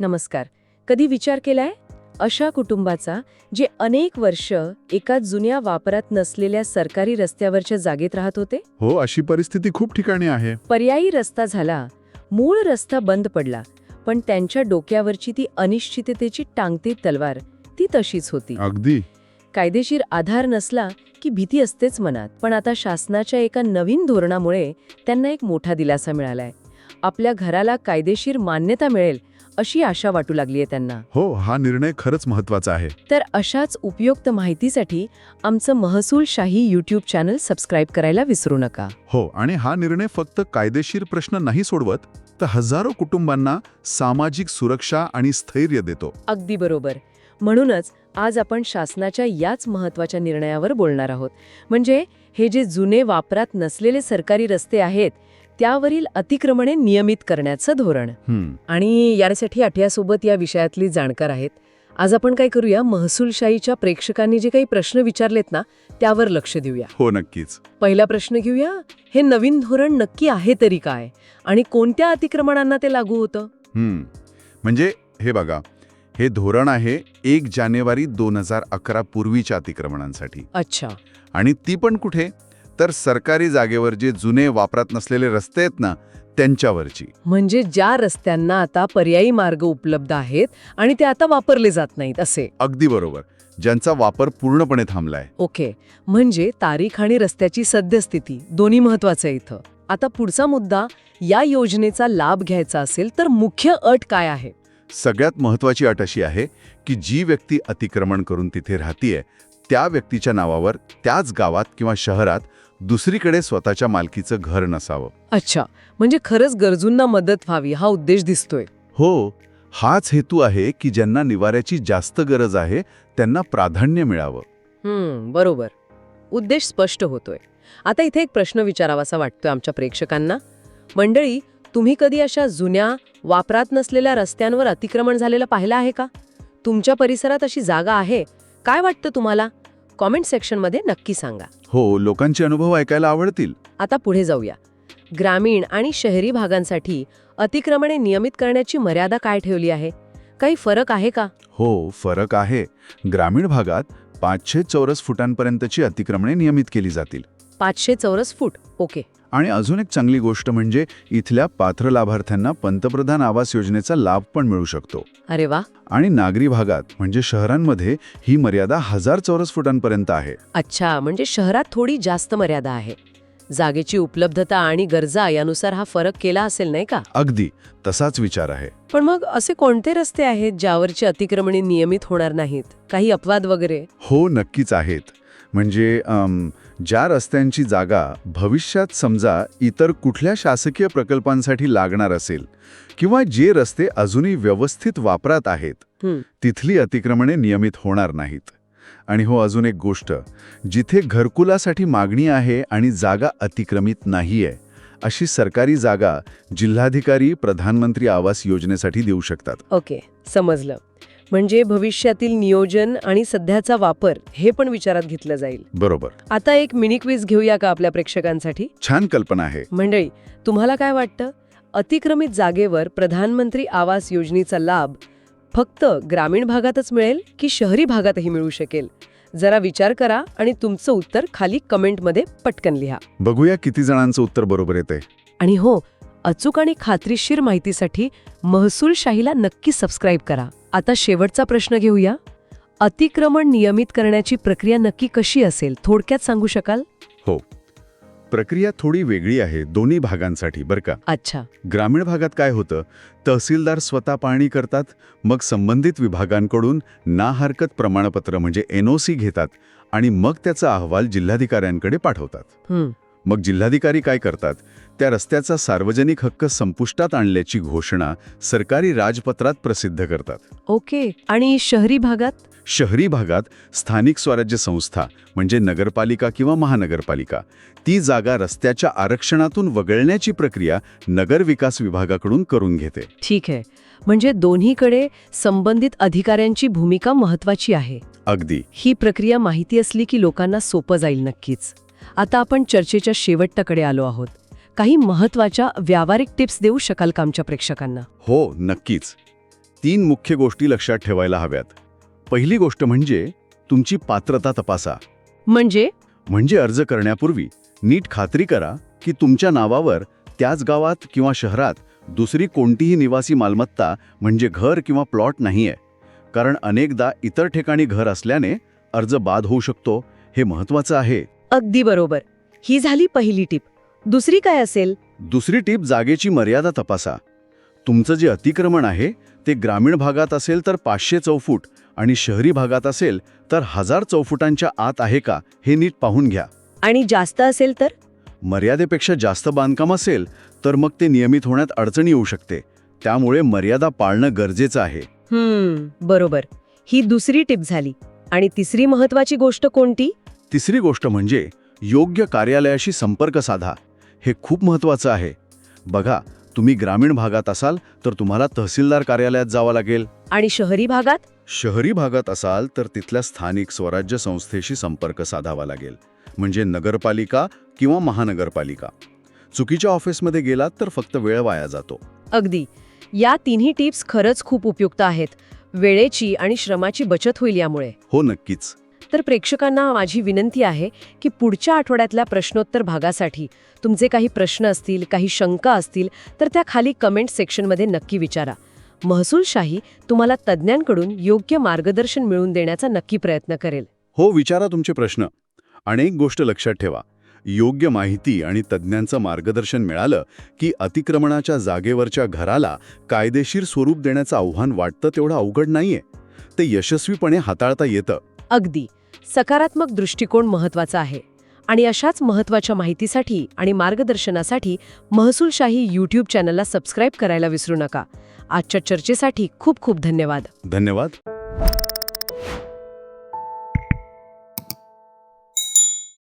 नमस्कार. कधी विचार केलाय? अशा कुटुंबाचा जे अनेक वर्ष एका जुन्या वापरात नसलेल्या सरकारी रस्त्यावरच्या जागेत राहत होते? हो अशी परिस्थिती खूप ठिकाणी आहे. पर्यायी रस्ता झाला मूळ रस्ता बंद पडला पण त्यांच्या डोक्यावरची ती अनिश्चिततेची टांगती तलवार ती तशीच होती. अगदी. कायदेशीर आधार नसला की भीती असतेच मनात पण आता शासनाच्या एका नवीन धोरणामुळे त्यांना एक मोठा दिलासा मिळालाय. आपल्या घराला कायदेशीर मान्यता मिळेल अशी आशा वाटू लागलीय त्यांना. हो हा निर्णय खरंच महत्त्वाचा आहे. तर अशाच उपयुक्त माहितीसाठी आमचं महसूलशाही यूट्यूब चॅनल सबस्क्राईब करायला विसरू नका. हो आणि हा निर्णय फक्त कायदेशीर प्रश्न नाही सोडवत तर हजारो कुटुंबांना सामाजिक सुरक्षा आणि स्थैर्य देतो. अगदी बरोबर. म्हणूनच आज आपण शासनाच्या याच महत्त्वाच्या निर्णयावर बोलणार आहोत. म्हणजे हे जे जुने वापरात नसलेले सरकारी रस्ते आहेत त्यावरील अतिक्रमणे नियमित करण्याचं धोरण. आणि यासाठी आठ्यासोबत या विषयातली जाणकार आहेत. आज आपण काय करूया? महसूलशाहीच्या प्रेक्षकांनी जे काही प्रश्न विचारलेत ना त्यावर लक्ष देऊया. हो नक्कीच. पहिला प्रश्न घेऊया हे नवीन धोरण नक्की आहे तरी काय? आणि कोणत्या अतिक्रमणांना ते लागू होतं? म्हणजे हे बघा हे धोरण आहे एक जानेवारी दोन हजार अकरा पूर्वीच्या अतिक्रमणांसाठी. अच्छा. आणि ती पण कुठे? तर सरकारी जागेवर जे जुने वापरात नसलेले रस्ते आहेत ना त्यांच्यावरची. म्हणजे ज्या रस्त्यांना आता पर्यायी मार्ग उपलब्ध आहेत आणि ते आता वापरले जात नाहीत असे. अगदी बरोबर. ज्यांचा वापर पूर्णपणे थांबलाय. ओके. म्हणजे तारीख आणि रस्त्याची सद्यस्थिती दोन्ही महत्वाचं आहे इथं. आता पुढचा मुद्दा या योजनेचा लाभ घ्यायचा असेल तर मुख्य अट काय आहे? सगळ्यात महत्वाची अट अशी आहे की जी व्यक्ती अतिक्रमण करून तिथे राहतीये त्या व्यक्तीच्या नावावर त्याच गावात किंवा शहरात दुसरीकडे स्वतःच्या मालकीचं घर नसावं. अच्छा म्हणजे खरंच गरजूंना मदत व्हावी हा उद्देश दिसतोय. हो हाच हेतू आहे की ज्यांना निवाऱ्याची जास्त गरज आहे त्यांना प्राधान्य मिळावं. हम्म बरोबर. उद्देश स्पष्ट होतोय. आता इथे एक प्रश्न विचारावासा वाटतोय आमच्या प्रेक्षकांना. मंडळी तुम्ही कधी अशा जुन्या वापरात नसलेल्या रस्त्यांवर अतिक्रमण झालेलं पाहिलं आहे का? तुमच्या परिसरात अशी जागा आहे. काय वाटतं तुम्हाला? कॉमेंट सेक्शनमध्ये नक्की सांगा. हो लोकांचे अनुभव ऐकायला आवडतील. आता पुढे जाऊया. ग्रामीण आणि शहरी भागांसाठी अतिक्रमणे नियमित करण्याची मर्यादा काय ठेवली आहे? काही फरक आहे का? हो फरक आहे. ग्रामीण भागात पाचशे चौरस फुटांपर्यंतची अतिक्रमणे नियमित केली जातील. पाचशे चौरस फूट. ओके. आणि अजून एक चांगली गोष्ट म्हणजे इथल्या पात्र लाभार्थ्यांना पंतप्रधान आवास योजनेचा लाभ पण मिळू शकतो. अरे वा. आणि नागरी भागात म्हणजे शहरांमध्ये ही मर्यादा हजार चौरस फुटांपर्यंत आहे. अच्छा म्हणजे शहरात थोडी जास्त मर्यादा आहे. जागेची उपलब्धता आणि गरजा यानुसार हा फरक केला असेल नाही का? अगदी तसाच विचार आहे. पण मग असे कोणते रस्ते आहेत ज्यावरची अतिक्रमणे नियमित होणार नाहीत? काही अपवाद वगैरे? हो नक्कीच आहेत. म्हणजे अम, ज्या रस्त्यांची जागा भविष्यात समजा इतर कुठल्या शासकीय प्रकल्पांसाठी लागणार असेल किंवा जे रस्ते अजूनही व्यवस्थित वापरात आहेत तिथली अतिक्रमणे नियमित होणार नाहीत. आणि हो अजून एक गोष्ट जिथे घरकुलासाठी मागणी आहे आणि जागा अतिक्रमित नाहीये अशी सरकारी जागा जिल्हाधिकारी प्रधानमंत्री आवास योजनेसाठी देऊ शकतात. ओके समजलं. म्हणजे भविष्यातील नियोजन आणि सध्याचा वापर हे पण विचारात घेतलं जाईल. बरोबर. आता एक मिनी क्विज घेऊया का आपल्या प्रेक्षकांसाठी? छान कल्पना आहे. मंडळी तुम्हाला काय वाटतं? अतिक्रमित जागेवर प्रधानमंत्री आवास योजनेचा लाभ फक्त ग्रामीण भागातच मिळेल की शहरी भागातही मिळू शकेल? जरा विचार करा आणि तुमचं उत्तर खाली कमेंटमध्ये पटकन लिहा. बघूया किती जणांचं उत्तर बरोबर येते आणि हो अचूक आणि खात्रीशीर माहितीसाठी महसूलशाहीला नक्की सबस्क्राईब करा. आता शेवटचा प्रश्न घेऊया. अतिक्रमण नियमित करण्याची प्रक्रिया नक्की कशी असेल थोडक्यात सांगू शकाल? हो. प्रक्रिया थोडी वेगळी आहे दोन्ही भागांसाठी बरं का? अच्छा. ग्रामीण भागात काय होतं? तहसीलदार स्वतः पाहणी करतात मग संबंधित विभागांकडून ना हरकत प्रमाणपत्र म्हणजे एनओसी घेतात आणि मग त्याचा अहवाल जिल्हाधिकाऱ्यांकडे पाठवतात. मग जिल्हाधिकारी काय करतात? त्या रस्त्याचा सार्वजनिक हक्क संपुष्टात आणल्याची घोषणा सरकारी राजपत्रात प्रसिद्ध करतात. ओके आणि शहरी भागात? शहरी भागात स्थानिक स्वराज्य संस्था म्हणजे नगरपालिका किंवा महानगरपालिका ती जागा रस्त्याच्या आरक्षणातून वगळण्याची प्रक्रिया नगर विकास विभागाकडून करून घेते. ठीक आहे. म्हणजे दोन्हीकडे संबंधित अधिकाऱ्यांची भूमिका महत्वाची आहे. अगदी. ही प्रक्रिया माहिती असली की लोकांना सोपं जाईल नक्कीच. आता आपण चर्चेच्या शेवटाकडे आलो आहोत. काही महत्त्वाच्या व्यावहारिक टिप्स देऊ शकाल का आमच्या प्रेक्षकांना? हो नक्कीच. तीन मुख्य गोष्टी लक्षात ठेवायला हव्यात. पहिली गोष्ट म्हणजे तुमची पात्रता तपासा. म्हणजे? म्हणजे अर्ज करण्यापूर्वी नीट खात्री करा की तुमच्या नावावर त्याच गावात किंवा शहरात दुसरी कोणतीही निवासी मालमत्ता म्हणजे घर किंवा प्लॉट नाहीये. कारण अनेकदा इतर ठिकाणी घर असल्याने अर्ज बाद होऊ शकतो. हे महत्वाचं आहे. अगदी बरोबर. ही झाली पहिली टीप. दुसरी काय असेल? दुसरी टीप जागेची मर्यादा तपासा. तुमचं जे अतिक्रमण आहे ते ग्रामीण भागात असेल तर पाचशे चौफूट आणि शहरी भागात असेल तर हजार चौफुटांच्या आत आहे का हे नीट पाहून घ्या. आणि जास्त असेल तर? मर्यादेपेक्षा जास्त बांधकाम असेल तर मग ते नियमित होण्यात अडचणी येऊ शकते. त्यामुळे मर्यादा पाळणं गरजेचं आहे. बरोबर. ही दुसरी टीप झाली. आणि तिसरी महत्वाची गोष्ट कोणती? तिसरी गोष्ट म्हणजे योग्य कार्यालयाशी संपर्क साधा. हे खूप महत्वाचं आहे. बघा तुम्ही ग्रामीण भागात असाल तर तुम्हाला तहसीलदार कार्यालयात जावं लागेल. आणि शहरी भागात? शहरी भागात असाल तर तिथल्या स्थानिक स्वराज्य संस्थेशी संपर्क साधावा लागेल. म्हणजे नगरपालिका किंवा महानगरपालिका. चुकीच्या ऑफिसमध्ये गेलात तर फक्त वेळ वाया जातो. अगदी. या तिन्ही टिप्स खरंच खूप उपयुक्त आहेत. वेळेची आणि श्रमाची बचत होईल यामुळे. हो नक्कीच. तर प्रेक्षकांना माझी विनंती आहे की पुढच्या आठवड्यातल्या प्रश्नोत्तर भागासाठी तुमचे काही प्रश्न असतील काही शंका असतील तर त्या खाली कमेंट सेक्शनमध्ये नक्की विचारा. महसूलशाही तुम्हाला तज्ज्ञांकडून योग्य मार्गदर्शन मिळवून देण्याचा नक्की प्रयत्न करेल. हो विचारा तुमचे प्रश्न. आणि एक गोष्ट लक्षात ठेवा. योग्य माहिती आणि तज्ज्ञांचं मार्गदर्शन मिळालं की अतिक्रमणाच्या जागेवरच्या घराला कायदेशीर स्वरूप देण्याचं आव्हान वाटतं तेवढं अवघड नाहीये. ते यशस्वीपणे हाताळता येतं. अगदी. सकारात्मक दृष्टिकोन महत्त्वाचा आहे. आणि अशाच महत्त्वाच्या माहितीसाठी आणि मार्गदर्शनासाठी महसूलशाही यूट्यूब चॅनलला सबस्क्राईब करायला विसरू नका. आजच्या चर्चेसाठी खूप खूप धन्यवाद. धन्यवाद.